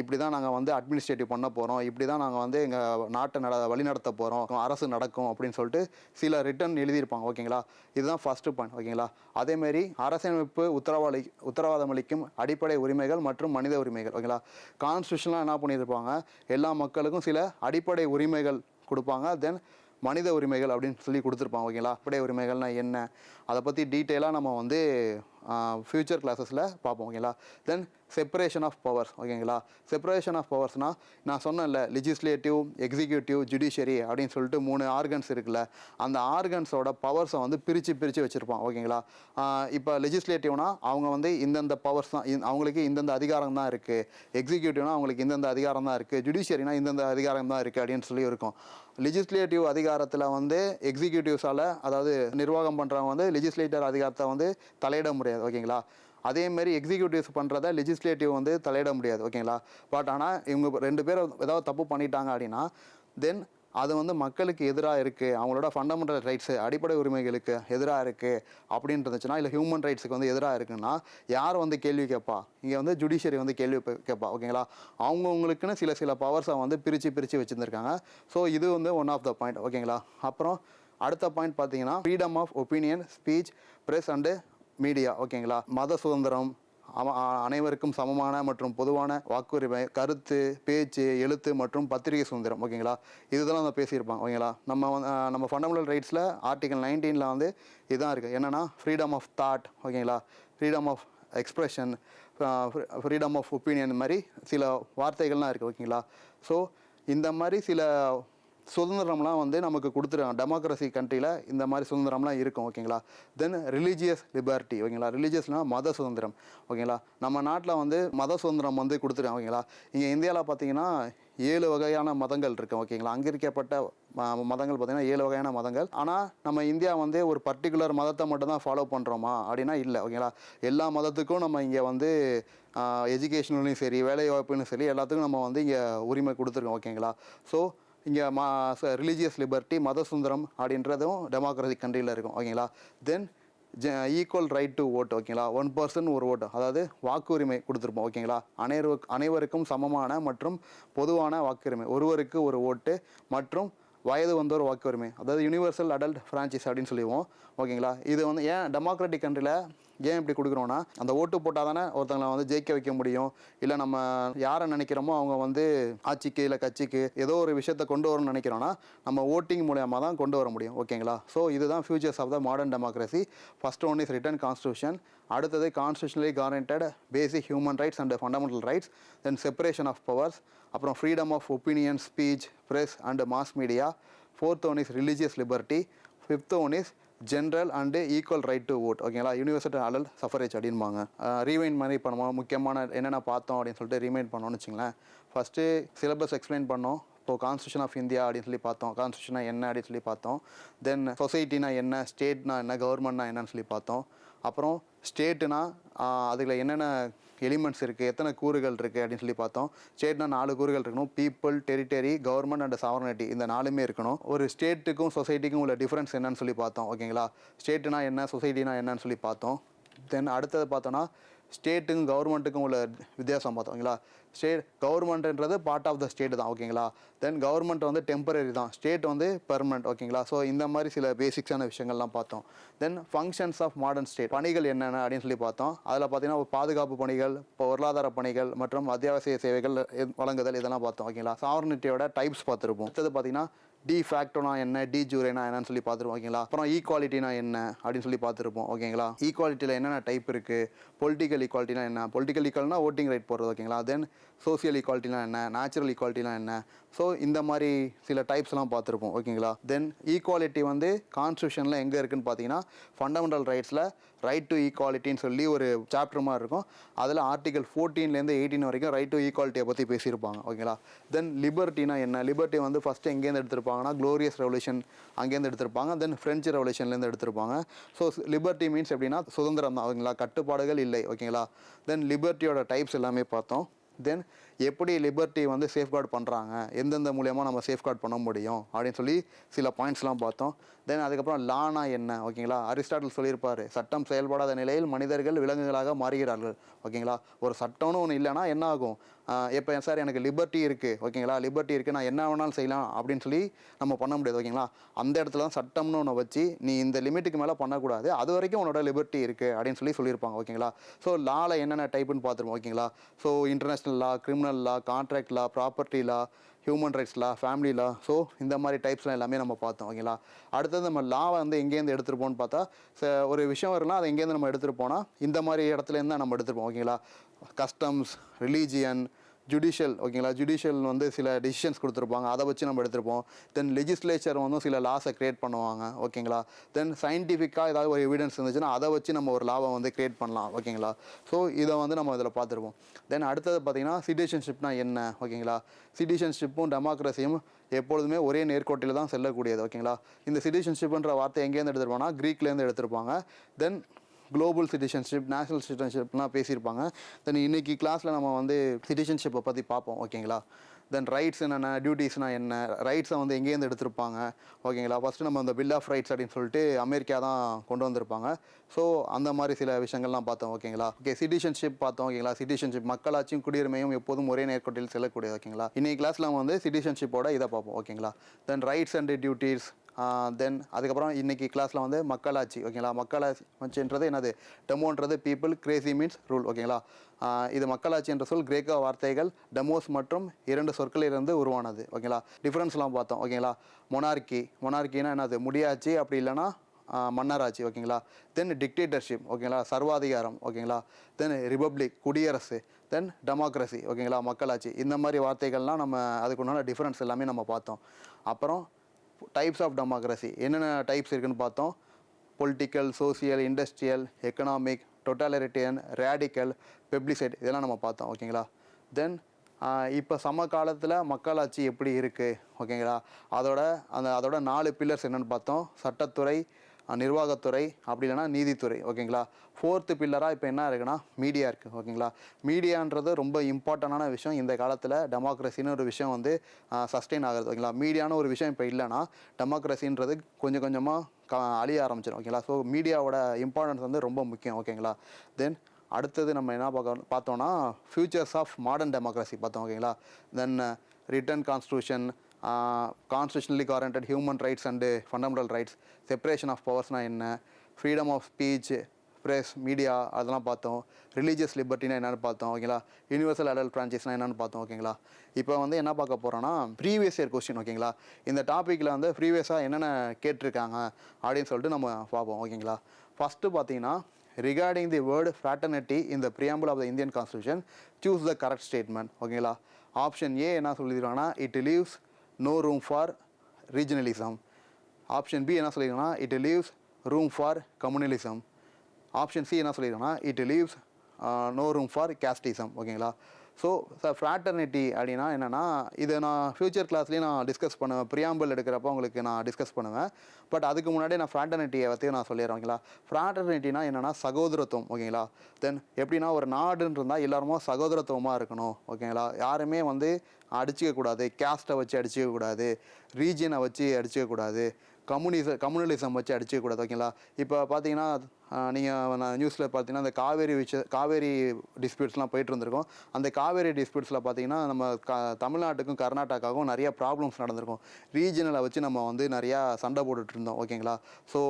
இப்படி தான் நாங்கள் வந்து அட்மினிஸ்ட்ரேட்டிவ் பண்ண போகிறோம் இப்படி தான் நாங்கள் வந்து எங்கள் நாட்டை நட வழிநடத்த போகிறோம் அரசு நடக்கும் அப்படின்னு சொல்லிட்டு சில ரிட்டர்ன் எழுதியிருப்பாங்க. ஓகேங்களா? இதுதான் ஃபஸ்ட்டு பாயிண்ட் ஓகேங்களா? அதேமாரி அரசியலமைப்பு உத்தரவாளி உத்தரவாதம் அளிக்கும் அடிப்படை உரிமைகள் மற்றும் மனித உரிமைகள். ஓகேங்களா? கான்ஸ்டியூஷன்லாம் என்ன பண்ணியிருப்பாங்க? எல்லா மக்களுக்கும் சில அடிப்படை உரிமைகள் கொடுப்பாங்க. தென் மனித உரிமைகள் அப்படின்னு சொல்லி கொடுத்துருப்பாங்க. ஓகேங்களா? அடிப்படை உரிமைகள்னா என்ன? அதை பற்றி டீட்டெயிலாக நம்ம வந்து ஃப்யூச்சர் கிளாஸஸில் பார்ப்போம் ஓகேங்களா தென் செப்பரேஷன் ஆஃப் பவர்ஸ் ஓகேங்களா செப்பரேஷன் ஆஃப் பவர்ஸ்னால் நான் சொன்னேன்ல லெஜிஸ்லேட்டிவ் எக்ஸிக்யூட்டிவ் ஜுடிஷியரி அப்படின்னு சொல்லிட்டு மூணு ஆர்கன்ஸ் இருக்குல்ல அந்த ஆர்கன்ஸோட பவர்ஸை வந்து பிரித்து பிரித்து வச்சுருப்பான் ஓகேங்களா இப்போ லெஜிஸ்லேட்டிவ்னா அவங்க வந்து இந்தந்த பவர்ஸ் தான் அவங்களுக்கு இந்தந்த அதிகாரம் தான் இருக்குது எக்ஸிக்யூட்டிவ்னா அவங்களுக்கு இந்தந்த அதிகாரம் தான் இருக்குது ஜுடிஷியரினா இந்தந்த அதிகாரம் தான் இருக்குது அப்படின்னு சொல்லி இருக்கும். லெஜிஸ்லேட்டிவ் அதிகாரத்தில் வந்து எக்ஸிக்யூட்டிவ்ஸால் அதாவது நிர்வாகம் பண்ணுறவங்க வந்து லெஜிஸ்லேட்டர் அதிகாரத்தை வந்து தலையிட முடியாது. ஓகேங்களா? அதே மாதிரி எக்ஸிக்யூட்டிவ்ஸ் பண்ணுறத லெஜிஸ்லேட்டிவ் வந்து தலையிட முடியாது ஓகேங்களா? பட் ஆனால் இவங்க ரெண்டு பேரும் ஏதாவது தப்பு பண்ணிட்டாங்க அப்படின்னா தென் அது வந்து மக்களுக்கு எதிராக இருக்குது அவங்களோட ஃபண்டமெண்டல் ரைட்ஸு அடிப்படை உரிமைகளுக்கு எதிராக இருக்குது அப்படின்னு இருந்துச்சுன்னா இல்லை ஹியூமன் ரைட்ஸுக்கு வந்து எதிராக இருக்குன்னா யார் வந்து கேள்வி கேட்பா? இங்கே வந்து ஜுடிஷியரி வந்து கேள்வி கேட்பா ஓகேங்களா? அவங்கவுங்களுக்குன்னு சில சில பவர்ஸை வந்து பிரித்து பிரித்து வச்சுருந்துருக்காங்க. ஸோ இது வந்து ஒன் ஆஃப் த பாயிண்ட் ஓகேங்களா? அப்புறம் அடுத்த பாயிண்ட் பார்த்தீங்கன்னா freedom of opinion speech press and media ஓகேங்களா? மத சுதந்திரம் அனைவருக்கும் சமமான மற்றும் பொதுவான வாக்குரிமை கருத்து பேச்சு எழுத்து மற்றும் பத்திரிகை சுதந்திரம் ஓகேங்களா? இதுதான் வந்து பேசியிருப்பாங்க ஓகேங்களா? நம்ம நம்ம ஃபண்டமெண்டல் ரைட்ஸில் ஆர்டிகல் நைன்டீனில் வந்து இதுதான் இருக்குது என்னென்னா ஃப்ரீடம் ஆஃப் தாட் ஓகேங்களா? Freedom of expression freedom of opinion மாதிரி சில வார்த்தைகள்லாம் இருக்குது ஓகேங்களா? ஸோ இந்த மாதிரி சில சுதந்திரம்லாம் வந்து நமக்கு கொடுத்துருக்காங்க டெமோக்ரஸி கண்ட்ரியில் இந்த மாதிரி சுதந்திரம்லாம் இருக்கும் ஓகேங்களா? தென் ரிலீஜியஸ் லிபர்ட்டி ஓகேங்களா? ரிலீஜியஸ்னால் மத சுதந்திரம் ஓகேங்களா? நம்ம நாட்டில் வந்து மத சுதந்திரம் வந்து கொடுத்துருக்காங்க ஓகேங்களா? இங்கே இந்தியாவில் பார்த்தீங்கன்னா ஏழு வகையான மதங்கள் இருக்கு ஓகேங்களா? அங்கீகரிக்கப்பட்ட ம- மதங்கள் பார்த்தீங்கன்னா ஏழு வகையான மதங்கள். ஆனால் நம்ம இந்தியா வந்து ஒரு பர்டிகுலர் மதத்தை மட்டும் தான் ஃபாலோ பண்ணுறோமா அப்படின்னா இல்லை ஓகேங்களா? எல்லா மதத்துக்கும் நம்ம இங்கே வந்து எஜுகேஷன்லையும் சரி வேலை வாய்ப்புலையும் சரி எல்லாத்துக்கும் நம்ம வந்து இங்கே உரிமை கொடுத்துருக்கோம் ஓகேங்களா? ஸோ இங்கே மா ரிலீஜியஸ் லிபர்ட்டி மத சுதந்திரம் அப்படின்றதும் டெமோக்ரஸி கண்ட்ரியில் இருக்கும். ஓகேங்களா then equal right to vote ஓகேங்களா ஒன் பர்சன் ஒரு ஓட்டு அதாவது வாக்குரிமை கொடுத்துருப்போம். ஓகேங்களா அனைவருக்கு அனைவருக்கும் சமமான மற்றும் பொதுவான வாக்குரிமை. ஒருவருக்கு ஒரு ஓட்டு மற்றும் வயது வந்தோர் வாக்குரிமை. அதாவது யுனிவர்சல் அடல்ட் ஃப்ரான்ச்சைஸ் அப்படின்னு சொல்லுவோம் ஓகேங்களா இது வந்து ஏன் டெமோக்ராட்டிக் கண்ட்ரியில் ஏன் இப்படி கொடுக்குறோன்னா அந்த ஓட்டு போட்டால் தானே ஒருத்தங்களை வந்து ஜெயிக்க வைக்க முடியும். இல்லை நம்ம யாரை நினைக்கிறோமோ அவங்க வந்து ஆட்சிக்கு இல்லை கட்சிக்கு ஏதோ ஒரு விஷயத்தை கொண்டு வரணும்னு நினைக்கிறோன்னா நம்ம ஓட்டிங் மூலியமாக தான் கொண்டு வர முடியும். ஓகேங்களா ஸோ இதுதான் features of the modern democracy first one is written constitution அடுத்தது constitutionally guaranteed basic human rights and fundamental rights then separation of powers அப்புறம் freedom of opinion speech press and mass media fourth one is religious liberty fifth one is general and equal right to vote ஓகேங்களா university adult suffrage அப்படின்பாங்க. Rewind மாதிரி பண்ணுவோம். முக்கியமான என்னென்ன பார்த்தோம் அப்படின்னு சொல்லிட்டு ரீமைண்ட் பண்ணோம்னு வச்சுங்களேன். ஃபஸ்ட்டு சிலபஸ் எக்ஸ்பிளைன் பண்ணோம். இப்போ கான்ஸ்டியூஷன் ஆஃப் இந்தியா அப்படின்னு சொல்லி பார்த்தோம். கான்ஸ்டியூஷனாக என்ன அப்படின்னு சொல்லி பார்த்தோம். தென் சொசைட்டினா என்ன? ஸ்டேட்னா என்ன? கவர்மெண்ட்னா என்னன்னு சொல்லி பார்த்தோம். அப்புறம் ஸ்டேட்டுனா அதில் என்னென்ன எலிமெண்ட்ஸ் இருக்குது எத்தனை கூறுகள் இருக்குது அப்படின்னு சொல்லி பார்த்தோம். ஸ்டேட்னா நாலு கூறுகள் இருக்கணும். People territory government and sovereignty இந்த நாலுமே இருக்கணும். ஒரு ஸ்டேட்டுக்கும் சொசைட்டிக்கும் உள்ள டிஃப்ரென்ஸ் என்னன்னு சொல்லி பார்த்தோம் ஓகேங்களா ஸ்டேட்டுனா என்ன சொசைட்டினா என்னன்னு சொல்லி பார்த்தோம். தென் அடுத்தது பார்த்தோன்னா ஸ்டேட்டுக்கும் கவர்மெண்ட்டுக்கும் உள்ள வித்தியாசம் பார்த்தோம் ஓகேங்களா ஸ்டேட் கவர்மெண்ட்ன்றது பார்ட் ஆஃப் த ஸ்டேட் தான் ஓகேங்களா தென் கவர்மெண்ட் வந்து டெம்பரரி தான். ஸ்டேட் வந்து பெர்மனெண்ட் ஓகேங்களா ஸோ இந்த மாதிரி சில பேசிக்ஸான விஷயங்கள்லாம் பார்த்தோம். Then functions of modern state பணிகள் என்னென்ன அப்படின்னு சொல்லி பார்த்தோம். அதில் பார்த்தீங்கன்னா பாதுகாப்பு பணிகள் பொருளாதார பணிகள் மற்றும் அத்தியாவசிய சேவைகள் வழங்குதல் இதெல்லாம் பார்த்தோம் ஓகேங்களா சாவர்னிட்டியோட டைப்ஸ் பார்த்துருப்போம். அடுத்தது பார்த்தீங்கன்னா டி ஃபேக்டோனா என்ன? டி ஜூரேனா என்னன்னு சொல்லி பார்த்துருவோம் ஓகேங்களா? அப்புறம் ஈக்வாலிட்டினா என்ன? அப்படின்னு சொல்லி பார்த்துருப்போம் ஓகேங்களா? ஈக்குவாலிட்டியில் என்னென்ன டைப் இருக்குது பொலிட்டிக்கல் ஈக்வாலிட்டினா என்ன? பொலிட்டிக்கல் ஈக்குவல்னா ஓட்டிங் ரைட் போடுறது ஓகேங்களா? தென் சோசியல் ஈக்வாலிட்டினா என்ன? நேச்சுரல் ஈக்வாலிட்டினா என்ன? ஸோ இந்த மாதிரி சில டைப்ஸ்லாம் பார்த்துருப்போம் ஓகேங்களா? தென் ஈக்குவாலிட்டி வந்து கான்ஸ்டியூஷனில் எங்கே இருக்குன்னு பார்த்தீங்கன்னா ஃபண்டமெண்டல் ரைட்ஸில் ரைட் டு ஈக்குவாலிட்டின்னு சொல்லி ஒரு சாப்டர் மாதிரி இருக்கும். அதில் ஆர்டிகல் ஃபோர்டீன்லேருந்து எயிட்டீன் வரைக்கும் ரைட் டு ஈக்குவாலிட்டியை பற்றி பேசியிருப்பாங்க ஓகேங்களா? தென் லிபர்ட்டினா என்ன? லிபர்ட்டி வந்து ஃபஸ்ட்டு எங்கேருந்து எடுத்திருப்பாங்கன்னா க்ளோரியஸ் ரெவல்யூஷன் அங்கேருந்து எடுத்திருப்பாங்க. தென் ஃப்ரெஞ்சு ரெவல்யூஷன்லேருந்து எடுத்திருப்பாங்க. ஸோ லிபர்ட்டி மீன்ஸ் எப்படின்னா சுதந்திரம் தான் ஓகேங்களா? கட்டுப்பாடுகள் இல்லை ஓகேங்களா? தென் லிபர்ட்டியோட டைப்ஸ் எல்லாமே பார்த்தோம். தென் எப்படி லிபர்ட்டி வந்து சேஃப்கார்டு பண்ணுறாங்க எந்தெந்த மூலியமாக நம்ம சேஃப்கார்டு பண்ண முடியும் அப்படின்னு சொல்லி சில பாயிண்ட்ஸ்லாம் பார்த்தோம். தென் அதுக்கப்புறம் லானா என்ன ஓகேங்களா அரிஸ்டாட்டில் சொல்லியிருப்பார் சட்டம் செயல்படாத நிலையில் மனிதர்கள் விலங்குகளாக மாறுகிறார்கள் ஓகேங்களா ஒரு சட்டம்னு ஒன்று இல்லைன்னா என்ன ஆகும்? இப்போ சார் எனக்கு லிபர்ட்டி இருக்குது ஓகேங்களா லிபர்ட்டி இருக்குது நான் என்ன வேணாலும் செய்யலாம் அப்படின்னு சொல்லி நம்ம பண்ண முடியாது ஓகேங்களா அந்த இடத்துல தான் சட்டம்னு ஒன்று வச்சு நீ இந்த லிமிட்டுக்கு மேலே பண்ணக்கூடாது அது வரைக்கும் உன்னோட லிபர்ட்டி இருக்குது அப்படின்னு சொல்லி சொல்லியிருப்பாங்க ஓகேங்களா ஸோ லாவில் என்னென்ன டைப்புன்னு பார்த்துருப்போம் ஓகேங்களா so international law criminal law contract law property law human rights law family law so இந்த மாதிரி டைப்ஸ்லாம் எல்லாமே நம்ம பார்த்தோம் ஓகேங்களா அடுத்தது நம்ம லாவை வந்து எங்கேருந்து எடுத்துருப்போம்னு பார்த்தா ச- ஒரு விஷயம் வரலாம் அதை எங்கேருந்து நம்ம எடுத்துகிட்டு போனால் இந்த மாதிரி இடத்துலேருந்து தான் நம்ம எடுத்துருப்போம் ஓகேங்களா கஸ்டம்ஸ் ரிலீஜியன் ஜுடிஷியல் ஓகேங்களா ஜுடிஷியல் வந்து சில டிசிஷன்ஸ் கொடுத்துருப்பாங்க. அதை வச்சு நம்ம எடுத்திருப்போம். தென் லெஜிஸ்லேச்சர் வந்து சில லாஸை க்ரியேட் பண்ணுவாங்க. ஓகேங்களா தென் சயின்டிஃபிக்காக ஏதாவது ஒரு எவிடன்ஸ் இருந்துச்சுன்னா அதை வச்சு நம்ம ஒரு லாவை வந்து க்ரியேட் பண்ணலாம். ஓகேங்களா ஸோ இதை வந்து நம்ம இதில் பார்த்துருப்போம். தென் அடுத்தது பார்த்தீங்கன்னா சிட்டிசன்ஷிப்னா என்ன? ஓகேங்களா சிட்டிசன்ஷிப்பும் டெமோக்ரஸியும் எப்பொழுதுமே ஒரே நேர்கோட்டில் தான் செல்லக்கூடியது. ஓகேங்களா இந்த சிட்டிசன்ஷிப்ன்ற வார்த்தை எங்கேருந்து எடுத்திருப்பாங்கன்னா க்ரீக்லேருந்து எடுத்திருப்பாங்க. தென் குளோபல் சிட்டிசன்ஷிப் நேஷனல் சிட்டிசன்ஷிப்லாம் பேசியிருப்பாங்க. தென் இன்னைக்கு கிளாஸில் நம்ம வந்து சிட்டிசன்ஷிப்பை பற்றி பார்ப்போம் ஓகேங்களா? தென் ரைட்ஸ் என்னென்ன டியூட்டிஸ்னால் என்ன? ரைட்ஸை வந்து எங்கேருந்து எடுத்திருப்பாங்க? ஓகேங்களா? ஃபஸ்ட்டு நம்ம அந்த பில் ஆஃப் ரைட்ஸ் அப்படின்னு சொல்லிட்டு அமெரிக்கா தான் கொண்டு வந்திருப்பாங்க. ஸோ அந்த மாதிரி சில விஷயங்கள்லாம் பார்த்தோம் ஓகேங்களா? ஓகே சிட்டிசன்ஷிப் பார்த்தோம் ஓகேங்களா? சிட்டிசன்ஷிப் மக்களாட்சியும் குடியுரிமையும் எப்போதும் ஒரே நேர்கோட்டில் செல்லக்கூடியது ஓகேங்களா? இன்னைக்கு கிளாஸில் நம்ம வந்து சிட்டிசன்ஷிப்போட இதை பார்ப்போம் ஓகேங்களா? Then rights and duties then அதுக்கப்புறம் இன்னைக்கு கிளாஸில் வந்து மக்களாட்சி ஓகேங்களா மக்களாட்சின்றது என்னது? டெமோன்றது பீப்புள் கிரேசி மீன்ஸ் ரூல் ஓகேங்களா இது மக்களாட்சி என்ற சொல் கிரேக்க வார்த்தைகள் டெமோஸ் மற்றும் இரண்டு சொற்களிலிருந்து உருவானது ஓகேங்களா டிஃப்ரென்ஸ்லாம் பார்த்தோம் ஓகேங்களா மொனார்கி மொனார்கினா என்னது? முடியாட்சி அப்படி இல்லைன்னா மன்னராட்சி ஓகேங்களா தென் டிக்டேட்டர்ஷிப் ஓகேங்களா சர்வாதிகாரம் ஓகேங்களா தென் ரிபப்ளிக் குடியரசு தென் டெமோக்ரஸி ஓகேங்களா மக்களாட்சி இந்த மாதிரி வார்த்தைகள்லாம் நம்ம அதுக்கு உண்டான டிஃப்ரென்ஸ் எல்லாமே நம்ம பார்த்தோம். அப்புறம் டைப்ஸ் ஆஃப் டெமோக்ரஸி என்னென்ன டைப்ஸ் இருக்குன்னு பார்த்தோம். Political social industrial economic totalitarian radical plebiscite இதெல்லாம் நம்ம பார்த்தோம். ஓகேங்களா தென் இப்போ சம காலத்தில் மக்களாட்சி எப்படி இருக்குது ஓகேங்களா அதோட அந்த அதோட நாலு பில்லர்ஸ் என்னென்னு பார்த்தோம். சட்டத்துறை நிர்வாகத்துறை அப்படி இல்லைன்னா நீதித்துறை ஓகேங்களா? ஃபோர்த்து பில்லராக இப்போ என்ன இருக்குன்னா மீடியா இருக்குது ஓகேங்களா? மீடியான்றது ரொம்ப இம்பார்ட்டண்டான விஷயம். இந்த காலத்தில் டெமோக்ரஸின்னு ஒரு விஷயம் வந்து சஸ்டெயின் ஆகுது ஓகேங்களா? மீடியான்னு ஒரு விஷயம் இப்போ இல்லைன்னா டெமோக்ரஸின்றது கொஞ்சம் கொஞ்சமாக க அழிய ஆரம்பிச்சிடும் ஓகேங்களா? ஸோ மீடியாவோட இம்பார்ட்டன்ஸ் வந்து ரொம்ப முக்கியம் ஓகேங்களா? தென் அடுத்தது நம்ம என்ன பார்க்க பார்த்தோன்னா ஃபியூச்சர்ஸ் ஆஃப் மாடர்ன் டெமோக்ரஸி பார்த்தோம் ஓகேங்களா? Then written constitution constitutionally guaranteed human rights and fundamental rights separation of பவர்ஸ்னால் என்ன? Freedom of speech press media அதெல்லாம் பார்த்தோம். ரிலீஜியஸ் லிபர்ட்டினா என்னென்னு பார்த்தோம் ஓகேங்களா யூனிவர்சல் அடல்ட் ஃப்ரான்ச்சைஸ்னா என்னென்னு பார்த்தோம் ஓகேங்களா இப்போ வந்து என்ன பார்க்க போகிறோன்னா ப்ரீவியஸ் இயர் கொஸ்டின் ஓகேங்களா இந்த டாப்பிக்கில் வந்து ப்ரீவியஸாக என்னென்ன கேட்டிருக்காங்க அப்படின்னு சொல்லிட்டு நம்ம பார்ப்போம் ஓகேங்களா ஃபஸ்ட்டு பார்த்தீங்கன்னா ரிகார்டிங் தி வேர்டு ஃப்ராட்டர்னிட்டி இந்த preamble of the Indian constitution choose the correct statement ஓகேங்களா ஆப்ஷன் ஏ என்ன சொல்லிடுவாங்கன்னா it leaves no room for regionalism option B என்ன சொல்லியிருக்காங்கன்னா it leaves room for communalism option C என்ன சொல்லியிருக்காங்கன்னா it leaves no room for casteism ஓகேங்களா so fraternity அப்படின்னா என்னென்னா இதை நான் ஃப்யூச்சர் கிளாஸ்லேயும் நான் டிஸ்கஸ் பண்ணுவேன். ப்ரியாம்பிள் எடுக்கிறப்ப உங்களுக்கு நான் டிஸ்கஸ் பண்ணுவேன். பட் அதுக்கு முன்னாடி நான் ஃப்ராட்டர்னிட்டியை பற்றி நான் சொல்லிடுறேன் ஓகேங்களா ஃப்ராட்டர்னிட்டினா என்னென்னா சகோதரத்துவம் ஓகேங்களா தென் எப்படின்னா ஒரு நாடுன்னு இருந்தால் எல்லாருமோ சகோதரத்துவமாக இருக்கணும் ஓகேங்களா யாருமே வந்து அடிச்சிக்கக்கூடாது. கேஸ்ட்டை வச்சு அடிச்சிக்கக்கூடாது. ரீஜியனை வச்சு அடிச்சிக்கக்கூடாது. கம்யூனிச கம்யூனலிசம் வச்சு அடிச்சிக்கூடாது ஓகேங்களா? இப்போ பார்த்தீங்கன்னா நீங்கள் நான் நியூஸில் பார்த்தீங்கன்னா அந்த காவேரி விஷய காவேரி டிஸ்பியூட்ஸ்லாம் போயிட்டு இருந்திருக்கோம் அந்த காவேரி டிஸ்பியூட்ஸில் பார்த்தீங்கன்னா நம்ம க தமிழ்நாட்டுக்கும் கர்நாடகாவுக்கும் நிறையா ப்ராப்ளம்ஸ் நடந்திருக்கும். ரீஜனலை வச்சு நம்ம வந்து நிறையா சண்டை போட்டுட்டு இருந்தோம் ஓகேங்களா? ஸோ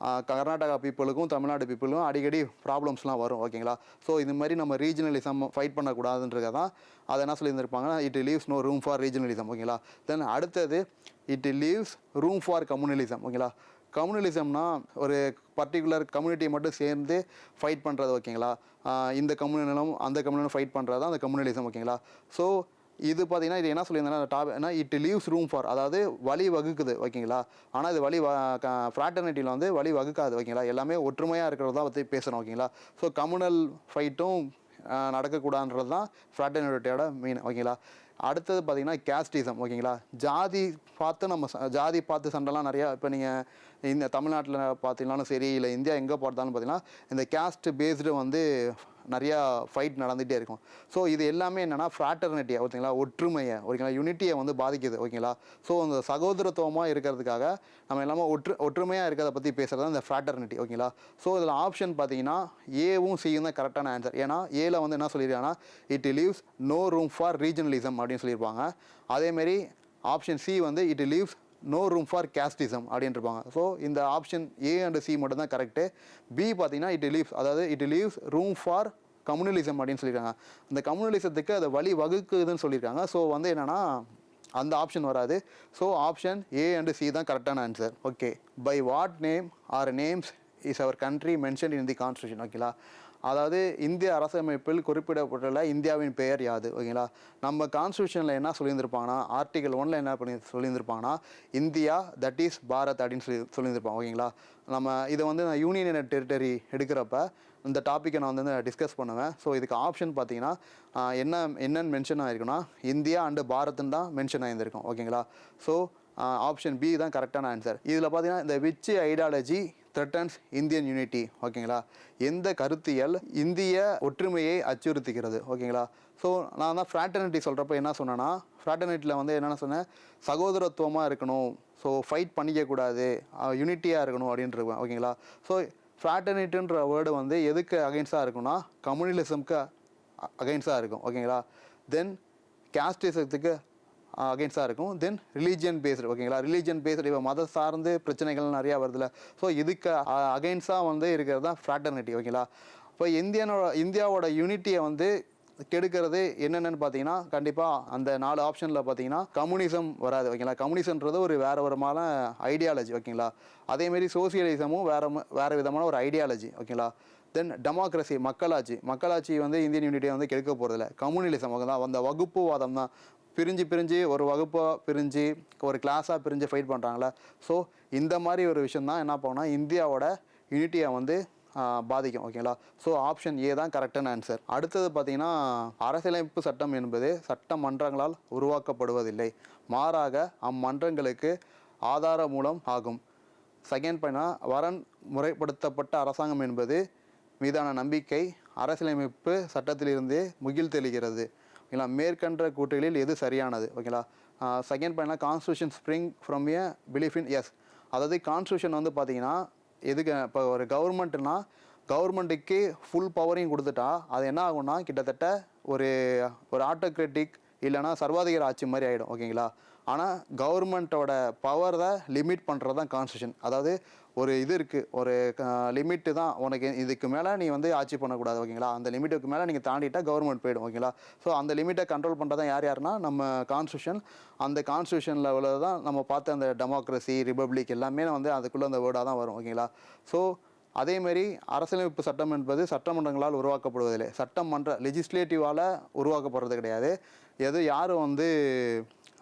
கர்நாடகா பீப்புளுக்கும் தமிழ்நாடு பீப்புளுக்கும் அடிக்கடி ப்ராப்ளம்ஸ்லாம் வரும் ஓகேங்களா ஸோ இது மாதிரி நம்ம ரீஜனலிசம் ஃபைட் பண்ணக்கூடாதுன்றது தான் அதை என்ன சொல்லியிருந்திருப்பாங்கன்னா it leaves no room for regionalism ஓகேங்களா தென் அடுத்தது it leaves room for communalism ஓகேங்களா கம்யூனலிசம்னா ஒரு பர்டிகுலர் கம்யூனிட்டியை மட்டும் சேர்ந்து ஃபைட் பண்ணுறது ஓகேங்களா இந்த கம்யூனலும் அந்த கம்யூனலும் ஃபைட் பண்ணுறது தான் அந்த கம்யூனலிசம் ஓகேங்களா ஸோ இது பார்த்தீங்கன்னா இது என்ன சொல்லியிருந்தேன்னா டாப் ஏன்னா இட் லீவ்ஸ் ரூம் ஃபார் அதாவது வழி வகுக்குது ஓகேங்களா? ஆனால் இது வழி ஃப்ராட்டர்னிட்டியில் வந்து வழி வகுக்காது ஓகேங்களா? எல்லாமே ஒற்றுமையாக இருக்கிறதா பற்றி பேசுகிறோம் ஓகேங்களா? ஸோ கம்யூனல் ஃபைட்டும் நடக்கக்கூடாதுன்றது தான் ஃப்ராட்டர்னிட்டியோட மீன் ஓகேங்களா? அடுத்தது பார்த்தீங்கன்னா கேஸ்டிசம் ஓகேங்களா? ஜாதி பார்த்து நம்ம ச- ஜாதி பார்த்து சண்டைலாம் நிறையா இப்போ நீங்கள் இந்த தமிழ்நாட்டில் பார்த்தீங்கன்னாலும் சரி இல்லை இந்தியா எங்கே பார்த்தாலும் பார்த்தீங்கன்னா இந்த கேஸ்ட் பேஸ்டு வந்து நிறையா ஃபைட் நடந்துகிட்டே இருக்கும். ஸோ இது எல்லாமே என்னென்னா ஃப்ராட்டர்னிட்டியை ஓகேங்களா? ஒற்றுமையை ஓகேங்களா? யூனிட்டியை வந்து பாதிக்குது ஓகேங்களா? ஸோ அந்த சகோதரத்துவமாக இருக்கிறதுக்காக நம்ம எல்லாமே ஒற்று ஒற்றுமையாக இருக்கிறத பற்றி பேசுகிறது தான் இந்த ஃப்ராட்டர்னிட்டி ஓகேங்களா? ஸோ இதில் ஆப்ஷன் பார்த்தீங்கன்னா ஏவும் சியும் தான் கரெக்டான ஆன்சர் ஏன்னா ஏல வந்து என்ன சொல்லியிருக்காங்கன்னா it leaves no room for regionalism அப்படின்னு சொல்லியிருப்பாங்க. அதேமாரி ஆப்ஷன் சி வந்து it leaves no room for casteism அப்படின்ட்டுருப்பாங்க so இந்த ஆப்ஷன் ஏ அண்ட் சி மட்டும் தான் கரெக்டு பி பார்த்தீங்கன்னா இட் லீவ்ஸ் அதாவது it leaves room for communalism அப்படின்னு சொல்லியிருக்காங்க. அந்த கம்யூனலிசத்துக்கு அதை வழி வகுக்குதுன்னு சொல்லியிருக்காங்க. ஸோ வந்து என்னென்னா அந்த ஆப்ஷன் வராது. So option A and C தான் கரெக்டான answer okay by what name or names is our country mention in the constitution ஓகேங்களா அதாவது இந்திய அரசமைப்பில் குறிப்பிடப்பட்டுள்ள இந்தியாவின் பெயர் யாது ஓகேங்களா? நம்ம கான்ஸ்டியூஷனில் என்ன சொல்லியிருந்திருப்பாங்கன்னா ஆர்டிகல் ஒன்ல என்ன பண்ணி சொல்லியிருந்திருப்பாங்கன்னா இந்தியா தட் இஸ் பாரத் அப்படின்னு சொல்லி சொல்லியிருந்திருப்பாங்க ஓகேங்களா? நம்ம இதை வந்து நான் யூனியன் டெரிட்டரி எடுக்கிறப்ப இந்த டாப்பிக்கை நான் வந்து டிஸ்கஸ் பண்ணுவேன். ஸோ இதுக்கு ஆப்ஷன் பார்த்தீங்கன்னா என்ன என்னென்னு மென்ஷன் ஆகிருக்குன்னா இந்தியா அண்டு பாரத்னு தான் மென்ஷன் ஆயிருந்திருக்கும் ஓகேங்களா? ஸோ ஆப்ஷன் பி தான் கரெக்டான ஆன்சர் இதில் பார்த்தீங்கன்னா இந்த which ideology threatens Indian unity ஓகேங்களா எந்த கருத்தியல் இந்திய ஒற்றுமையை அச்சுறுத்துகிறது ஓகேங்களா ஸோ நான் தான் ஃப்ராட்டர்னிட்டி சொல்கிறப்ப என்ன சொன்னேன்னா ஃப்ராட்டர்னிட்டியில் வந்து என்னென்ன சொன்னேன்? சகோதரத்துவமாக இருக்கணும். ஸோ ஃபைட் பண்ணிக்கக்கூடாது யூனிட்டியாக இருக்கணும் அப்படின்ட்டு ஓகேங்களா ஸோ ஃப்ராட்டர்னிட்டின்ற வேர்டு வந்து எதுக்கு அகைன்ஸ்டாக இருக்கும்னா கம்யூனிலிசம்க்கு அகைன்ஸ்டாக இருக்கும் ஓகேங்களா தென் கேஸ்டிசத்துக்கு அகைன்ஸ்டாக இருக்கும். தென் ரிலீஜியன் பேஸ்டு ஓகேங்களா ரிலீஜியன் பேஸ்டு இப்போ மத சார்ந்து பிரச்சனைகள் நிறையா வருதுல்ல. ஸோ இதுக்கு அகைன்ஸ்டாக வந்து இருக்கிறது தான் ஃப்ராட்டர்னிட்டி ஓகேங்களா இப்போ இந்தியனோட இந்தியாவோட யூனிட்டியை வந்து கெடுக்கிறது என்னென்னு பார்த்தீங்கன்னா கண்டிப்பாக அந்த நாலு ஆப்ஷனில் பார்த்தீங்கன்னா கம்யூனிசம் வராது ஓகேங்களா கம்யூனிசம்ன்றது ஒரு வேறு விதமான ஐடியாலஜி ஓகேங்களா அதேமாரி சோசியலிசமும் வேறு வேறு விதமான ஒரு ஐடியாலஜி ஓகேங்களா தென் டெமோக்ரஸி மக்களாட்சி. மக்களாட்சி வந்து இந்தியன் யூனிட்டியை வந்து கெடுக்க போகிறதில்ல கம்யூனிலிசம் தான். அந்த வகுப்புவாதம் தான். பிரிஞ்சு பிரிஞ்சு ஒரு வகுப்பாக பிரிஞ்சு ஒரு கிளாஸாக பிரிஞ்சு ஃபைட் பண்ணுறாங்களே ஸோ இந்த மாதிரி ஒரு விஷயம் தான் என்ன பண்ணால் இந்தியாவோட யூனிட்டியை வந்து பாதிக்கும். ஓகேங்களா ஸோ ஆப்ஷன் ஏ தான் கரெக்டான ஆன்சர் அடுத்தது பார்த்தீங்கன்னா அரசியலமைப்பு சட்டம் என்பது சட்ட மன்றங்களால் உருவாக்கப்படுவதில்லை. மாறாக அம்மன்றங்களுக்கு ஆதார மூலம் ஆகும். செகண்ட் பாயிண்ட்னா வரன் முறைப்படுத்தப்பட்ட அரசாங்கம் என்பது மீதான நம்பிக்கை அரசியலமைப்பு சட்டத்திலிருந்தே முகில் தெளிகிறது. ஓகேங்களா? மேற்கண்ட கூற்றுகளில் எது சரியானது? ஓகேங்களா? Second பாயிண்ட்னா constitution spring from a belief in S அதாவது கான்ஸ்டியூஷன் வந்து பார்த்தீங்கன்னா எதுக்கு இப்போ ஒரு கவர்மெண்ட்னா கவர்மெண்ட்டுக்கு ஃபுல் பவரையும் கொடுத்துட்டா அது என்ன ஆகும்னா கிட்டத்தட்ட ஒரு ஒரு ஆட்டோக்ராட்டிக் இல்லைன்னா சர்வாதிகார ஆட்சி மாதிரி ஆகிடும் ஓகேங்களா? ஆனால் கவர்மெண்ட்டோட பவரை லிமிட் பண்ணுறது தான் கான்ஸ்டியூஷன் அதாவது ஒரு இது இருக்குது ஒரு லிமிட்டு தான் உனக்கு இதுக்கு மேலே நீ வந்து ஆட்சி பண்ணக்கூடாது ஓகேங்களா? அந்த லிமிட்டுக்கு மேலே நீங்கள் தாண்டிட்டா கவர்மெண்ட் போயிடும் ஓகேங்களா? ஸோ அந்த லிமிட்டை கண்ட்ரோல் பண்ணுறது தான் யார் யாருன்னா நம்ம கான்ஸ்டியூஷன் அந்த கான்ஸ்டியூஷன் லெவலில் தான் நம்ம பார்த்த அந்த டெமோக்ரஸி ரிப்பப்ளிக் எல்லாமே வந்து அதுக்குள்ளே அந்த வேர்டாக தான் வரும் ஓகேங்களா? ஸோ அதேமாரி அரசியலமைப்பு சட்டம் என்பது சட்டமன்றங்களால் உருவாக்கப்படுவதில்லை. சட்டமன்ற லெஜிஸ்லேட்டிவால் உருவாக்கப்படுறது கிடையாது. எது யார் வந்து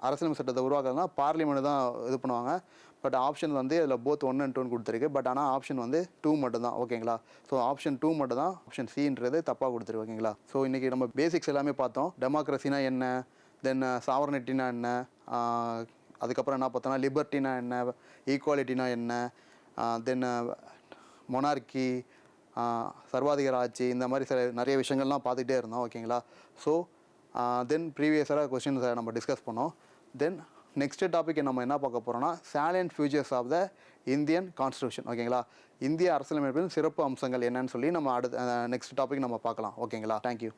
அரசியலமைப்பு சட்டத்தை உருவாக்குறதுனா பார்லிமெண்ட் தான் இது பண்ணுவாங்க. பட் ஆப்ஷன் வந்து இதில் போத் ஒன் அண்ட் டூன்னு கொடுத்துருக்கு. பட் ஆனால் ஆப்ஷன் வந்து டூ மட்டும் தான் ஓகேங்களா ஸோ ஆப்ஷன் டூ மட்டும் தான் ஆப்ஷன் சின்றது தப்பாக கொடுத்துருக்கு ஓகேங்களா ஸோ இன்றைக்கி நம்ம பேசிக்ஸ் எல்லாமே பார்த்தோம். டெமோக்ரஸினா என்ன? தென் சாவர்னிட்டினா uh, என்ன? Uh, அதுக்கப்புறம் என்ன பார்த்தோம்னா லிபர்ட்டினா என்ன? ஈக்குவாலிட்டினா என்ன? Uh, தென் மொனார்கி சர்வாதிகார ஆட்சி இந்த மாதிரி சில நிறைய விஷயங்கள்லாம் பார்த்துக்கிட்டே இருந்தோம். ஓகேங்களா ஸோ தென் ப்ரீவியஸராக கொஸ்டின்ஸை நம்ம டிஸ்கஸ் பண்ணோம். தென் நெக்ஸ்ட் டாபிக் நம்ம என்ன பார்க்க போகிறோம்னா salient features of the Indian constitution ஓகேங்களா இந்திய அரசியலமைப்பின் சிறப்பு அம்சங்கள் என்னன்னு சொல்லி நம்ம அடுத்த நெக்ஸ்ட் டாபிக் நம்ம பார்க்கலாம். ஓகேங்களா தேங்க்யூ